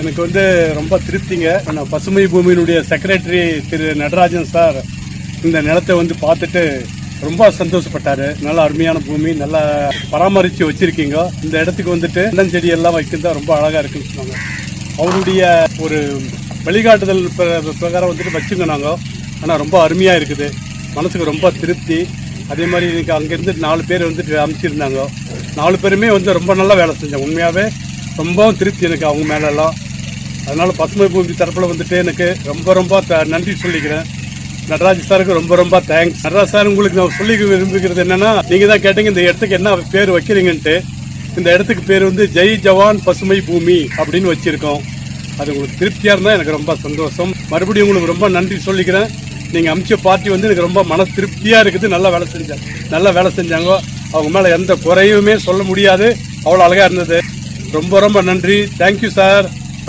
எனக்கு வந்து ரொம்ப திருப்திங்க. நான் பசுமை பூமியினுடைய செக்ரட்டரி திரு நடராஜன் சார் இந்த நிலத்தை வந்து பார்த்துட்டு ரொம்ப சந்தோஷப்பட்டாரு. நல்ல அருமையான பூமி நல்லா பராமரித்து வச்சிருக்கீங்க. இந்த இடத்துக்கு வந்துட்டு இளஞ்செடி எல்லாம் வைக்கிறதா ரொம்ப அழகாக இருக்குன்னு சொன்னாங்க. அவருடைய ஒரு வழிகாட்டுதல் பிர- பிரகாரம் வந்துட்டு வச்சுங்க நாங்கள் ஆனால் ரொம்ப அருமையாக இருக்குது. மனசுக்கு ரொம்ப திருப்தி. அதே மாதிரி எனக்கு அங்கேருந்து நாலு பேர் வந்துட்டு அமைச்சிருந்தாங்க நாலு பேருமே வந்து ரொம்ப நல்லா வேலை செஞ்சேன் உண்மையாகவே ரொம்பவும் திருப்தி எனக்கு அவங்க மேலெல்லாம். அதனால் பசுமை பூமி தரப்பில் வந்துட்டு எனக்கு ரொம்ப ரொம்ப த- நன்றி சொல்லிக்கிறேன். நடராஜ் சாருக்கு ரொம்ப ரொம்ப தேங்க்ஸ் நடராஜ் சார் உங்களுக்கு நான் சொல்லி விரும்புகிறது என்னன்னா நீங்க தான் கேட்டீங்க இந்த இடத்துக்கு என்ன பேர் வைக்கிறீங்கன்ட்டு. இந்த இடத்துக்கு பேர் வந்து ஜெய் ஜவான் பசுமை பூமி அப்படின்னு வச்சிருக்கோம். அது உங்களுக்கு திருப்தியாக இருந்தால் எனக்கு ரொம்ப சந்தோஷம். மறுபடியும் உங்களுக்கு ரொம்ப நன்றி சொல்லிக்கிறேன். நீங்கள் அமிச்ச பார்ட்டி வந்து எனக்கு ரொம்ப மன திருப்தியாக இருக்குது. நல்லா வேலை செஞ்சாங்க நல்லா வேலை செஞ்சாங்க. அவங்க மேலே எந்த குறையுமே சொல்ல முடியாது. அவ்வளோ அழகாக இருந்தது. ரொம்ப ரொம்ப நன்றி. Thank you sir